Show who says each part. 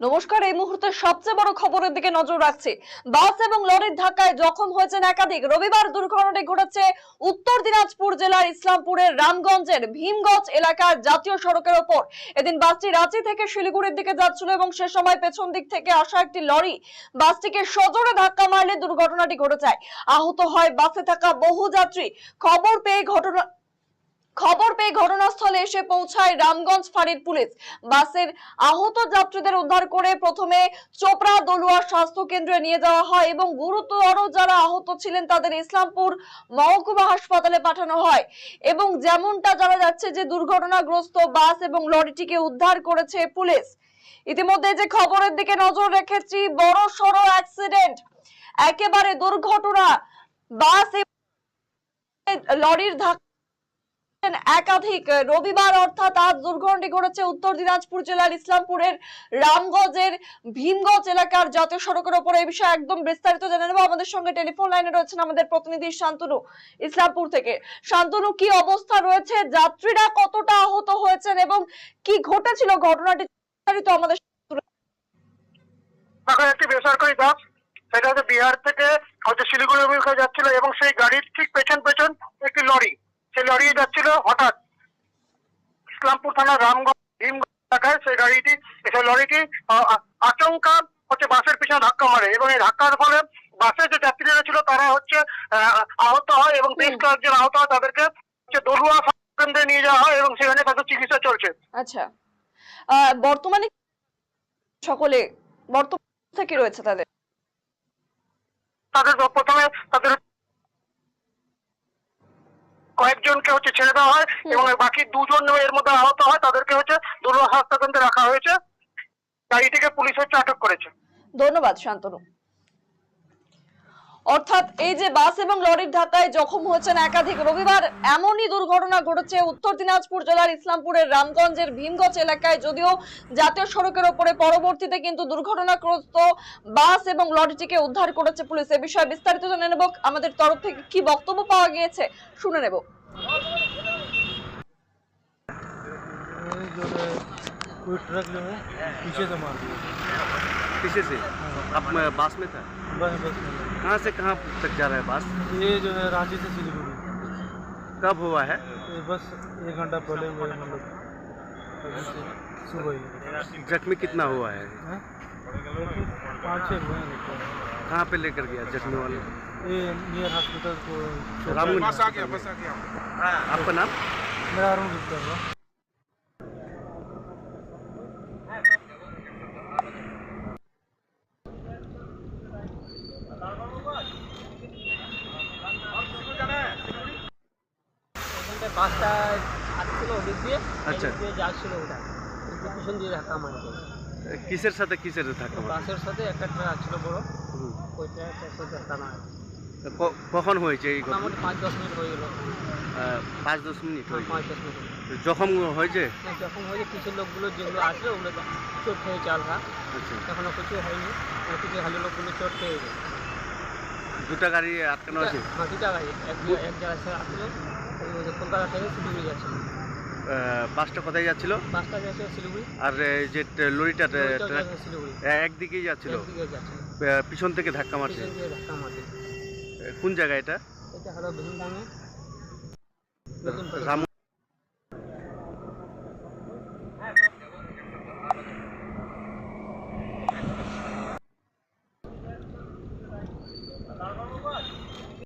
Speaker 1: নমস্কার, এই মুহূর্তে সবচেয়ে বড় খবরের দিকে নজর রাখছি। বাস এবং লরির ধাক্কায় জখম হয়েছেন একাধিক। রবিবার দুর্ঘটনাটি ঘটেছে উত্তর দিনাজপুর জেলার ইসলামপুরের রামগঞ্জের ভীমগঞ্জ এলাকার জাতীয় সড়কের ওপর। এদিন বাসটি রাঁচি থেকে শিলিগুড়ির দিকে যাচ্ছিল এবং সে সময় পেছন দিক থেকে আসা একটি লরি বাসটিকে সজোরে ধাক্কা মারলে দুর্ঘটনাটি ঘটে যায়। আহত হয় বাসে থাকা বহু যাত্রী। খবর পেয়ে ঘটনা পেয়ে ঘটনাস্থলে এসে পৌঁছায় রামগঞ্জ ফাঁড়ির পুলিশ। বাসের আহত যাত্রীদের উদ্ধার করে প্রথমে চোপড়া দলুয়া স্বাস্থ্য কেন্দ্রে নিয়ে যাওয়া হয় এবং গুরুতর যারা আহত ছিলেন তাদের ইসলামপুর মহকুমা হাসপাতালে পাঠানো হয়। এবং যেমনটা জানা যাচ্ছে যে দুর্ঘটনাগ্রস্ত বাস এবং লরিটিকে উদ্ধার করেছে পুলিশ। ইতিমধ্যে যে খবরের দিকে নজর রেখেছি, বড় সড়ো অ্যাক্সিডেন্ট। একেবারে দুর্ঘটনা। বাস লরির ধাক্কা একাধিক। রবিবার অর্থাৎ আজ দুর্ঘটনাটি ঘটেছে উত্তর দিনাজপুর জেলার ইসলামপুরের রামগঞ্জের ভীমগঞ্জ এলাকার জাতীয় সড়কের ওপর। এই বিষয়ে একদম বিস্তারিত জেনে নেব। আমাদের সঙ্গে টেলিফোন লাইনে রয়েছেন আমাদের প্রতিনিধি শান্তনু ইসলামপুর থেকে। শান্তনু, কি অবস্থা রয়েছে? যাত্রীরা কতটা আহত হয়েছেন এবং কি ঘটেছিল? ঘটনাটি বিস্তারিত আমাদের
Speaker 2: একটি বেসরকারি বাস, সেটা হচ্ছে বিহার থেকে হয়তো শিলিগুড়ি অভিমুখে যাচ্ছিল এবং সেই গাড়ির ঠিক পেছন পেছন সেই যাচ্ছিল হঠাৎ ইসলামপুর থানা রামগঞ্জ ভীমগঞ্জ এলাকায় সেই গাড়িটি সেই লরিটি আচমকা হচ্ছে বাসের পিছনে ধাক্কা মারে এবং এই ধাক্কার ফলে বাসের যে যাত্রীরা ছিল তারা হচ্ছে আহত হয় এবং বেশ কয়েকজন আহত হয় তাদেরকে হচ্ছে দলুয়া স্বাস্থ্য কেন্দ্রে নিয়ে যাওয়া হয় এবং সেখানে তাদের চিকিৎসা চলছে।
Speaker 1: আচ্ছা। বর্তমানে সকলে বর্তমান থেকে রয়েছে তাদের?
Speaker 2: তাদের প্রথমে তাদের কয়েকজনকে হচ্ছে ছেড়ে দেওয়া হয় এবং বাকি দুজন এর মধ্যে আহত হয় তাদেরকে হচ্ছে দুর্গ হাসপাতালে রাখা হয়েছে। গাড়িটিকে পুলিশ হচ্ছে আটক করেছে।
Speaker 1: ধন্যবাদ শান্তনু। অর্থাৎ এই যে বাস এবং লরির ধাক্কায় জখম হয়েছেন একাধিক রবিবার এমনই দুর্ঘটনা ঘটেছে উত্তর দিনাজপুর জেলার ইসলামপুরের রামগঞ্জের ভীমগঞ্জ এলাকায় যদিও জাতীয় সড়কের ওপরে পরবর্তীতে কিন্তু দুর্ঘটনাগ্রস্ত বাস এবং লরিটিকে উদ্ধার করেছে পুলিশ এ বিষয়ে বিস্তারিত জেনে নেব আমাদের তরফ থেকে কি বক্তব্য পাওয়া গিয়েছে শুনে নেব
Speaker 3: ये जो है कोई ट्रक जो है पीछे से मार दिया
Speaker 4: पीछे से अब मैं बास में था
Speaker 3: बस बस में
Speaker 4: कहाँ से कहाँ तक जा रहा है बास?
Speaker 3: ये जो है रांची से सिलीगुड़ी।
Speaker 4: कब हुआ है?
Speaker 3: ये बस एक घंटा पहले हुए मतलब सुबह ही।
Speaker 4: जख्मी कितना हुआ है?
Speaker 3: पाँच छः हुए हैं।
Speaker 4: कहाँ पे लेकर गया जख्मी वाले?
Speaker 3: ये नियर हॉस्पिटल को
Speaker 4: रामगंज।
Speaker 3: बस आ गया बस
Speaker 4: आपका नाम?
Speaker 3: मेरा अरुण गुप्ता
Speaker 5: বাসটা আসছিল ওদিক দিয়ে
Speaker 4: আচ্ছা।
Speaker 5: দিয়ে যাচ্ছিল ওটা। পিছন দিয়ে ধাক্কা মারত
Speaker 4: কিসের সাথে কিসের ধাক্কা?
Speaker 5: বাসের সাথে একটা ট্রাক বড়।
Speaker 4: হুম।
Speaker 5: ট্রাকের সাথে ধাক্কা মারে
Speaker 4: কখন হয়েছে এই ঘটনা?
Speaker 5: পাঁচ দশ মিনিট হয়ে গেল।
Speaker 4: পাঁচ দশ মিনিট
Speaker 5: হ্যাঁ,
Speaker 4: হয়েছে
Speaker 5: পাঁচ দশ মিনিট
Speaker 4: জখম হয়েছে?
Speaker 5: হ্যাঁ, যখন হয়েছে। পিছের লোকগুলো যেগুলো আসলো ওগুলো চোট হালকা
Speaker 4: আচ্ছা।
Speaker 5: এখনও কিছু হয়নি। কিছু হালি লোকগুলো চোট খেয়েছে
Speaker 4: দুটা গাড়ি আটকানো আছে?
Speaker 5: হ্যাঁ দুটা গাড়ি। এক এক জায়গায় আসলো ওই ওই কলকাতা থেকে শিলিগুড়ি যাচ্ছিল।
Speaker 4: আহ, বাসটা কোথায় যাচ্ছিল?
Speaker 5: বাসটা যাচ্ছে শিলিগুড়ি
Speaker 4: আর যে লরিটা
Speaker 5: শিলিগুড়ি
Speaker 4: একদিকেই যাচ্ছিল? পিছন থেকে ধাক্কা মারছে?
Speaker 5: ধাক্কা মারছে।
Speaker 4: কোন জায়গা এটা?
Speaker 5: এটা হলো ভীমডাঙ্গে
Speaker 4: রাম